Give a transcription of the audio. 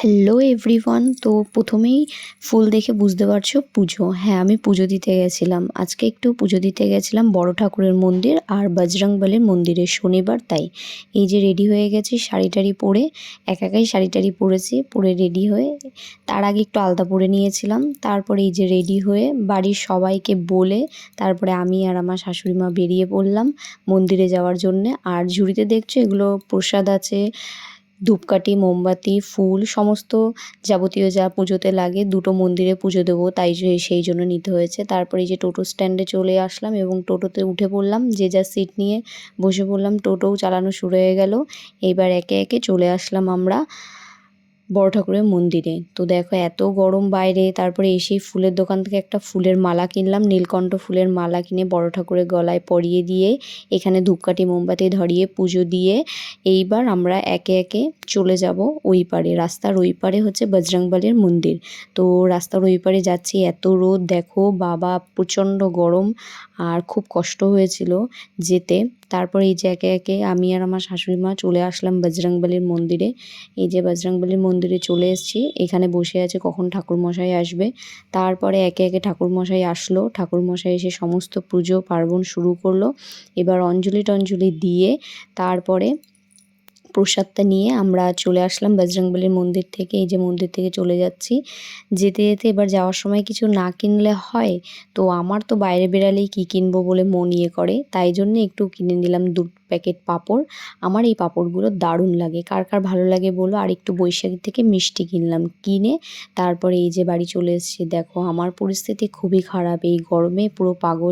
Hello everyone তো প্রথমেই ফুল দেখে বুঝতে পারছ পুজো। হ্যাঁ আমি পুজো দিতে গেছিলাম। আজকে একটু পুজো দিতে গেছিলাম বড় ঠাকুরের মন্দির আর বজরংবলীর মন্দিরে, শনিবার তাই। এই যে রেডি হয়ে গেছি, শাড়ি টাড়ি পরে, একা একাই শাড়ি টাড়ি পরেছি, পরে রেডি হয়ে তার আগে একটু আলতা পরে নিয়েছিলাম। তারপরে এই যে রেডি হয়ে বাড়ির সবাইকে বলে তারপরে আমি আর আমার শাশুড়ি মা বেরিয়ে পড়লাম মন্দিরে যাওয়ার জন্যে। আর ঝুড়িতে দেখছ এগুলো প্রসাদ আছে ধূপকাঠি, মোমবাতি, ফুল, সমস্ত যাবতীয় যা পুজোতে লাগে দুটো মন্দিরে পুজো দেবো, তাই সেই জন্য নিতে হয়েছে। তারপরে যে টোটো স্ট্যান্ডে চলে আসলাম এবং টোটোতে উঠে পড়লাম, যে যা সিট নিয়ে বসে পড়লাম, টোটোও চালানো শুরু হয়ে গেল। এবার একে একে চলে আসলাম আমরা। বড় ঠাকুরের মন্দিরে। তো দেখো এত গরম বাইরে, তারপরে এসেই ফুলের দোকান থেকে একটা ফুলের মালা কিনলাম, নীলকণ্ঠ ফুলের মালা কিনে বড় ঠাকুরের গলায় পরিয়ে দিয়ে এখানে ধূপকাঠি, মোমবাতি ধরিয়ে পুজো দিয়ে এইবার আমরা একে একে চলে যাব ওই পারে। রাস্তার ওই পারে হচ্ছে বজরংবলীর মন্দির। তো রাস্তার ওই পারে যাচ্ছি, এত রোদ, দেখো বাবা প্রচণ্ড গরম আর খুব কষ্ট হয়েছিল যেতে। তারপরে এই যে একে একে আমি আর আমার শাশুড়ি মা চলে আসলাম বজরংবলীর মন্দিরে। এই যে বজরংবলীর মন্দিরে চলে এসেছি। এখানে বসে আছে কখন ঠাকুরমশাই আসবে। তারপরে একে একে ঠাকুরমশাই আসলো। ঠাকুরমশাই এসে সমস্ত পুজো, পার্বণ শুরু করল। এবার অঞ্জলি টঞ্জলি দিয়ে তারপরে প্রসাদটা নিয়ে আমরা চলে আসলাম বজরংবলীর মন্দির থেকে, এই যে মন্দির থেকে চলে যাচ্ছি। যেতে যেতে এবার যাওয়ার সময় কিছু না কিনলে হয়, তো আমার তো বাইরে বেরালেই কী কিনবো বলে মন ইয়ে করে, তাই জন্য একটু কিনে নিলাম দু প্যাকেট পাঁপড়। আমার এই পাঁপড়গুলো দারুণ লাগে, কার কার ভালো লাগে বলো, আর একটু বৈশাখী থেকে মিষ্টি কিনলাম, কিনে তারপরে এই যে বাড়ি চলে এসেছি। দেখো, আমার পরিস্থিতি খুবই খারাপ, এই গরমে পুরো পাগল।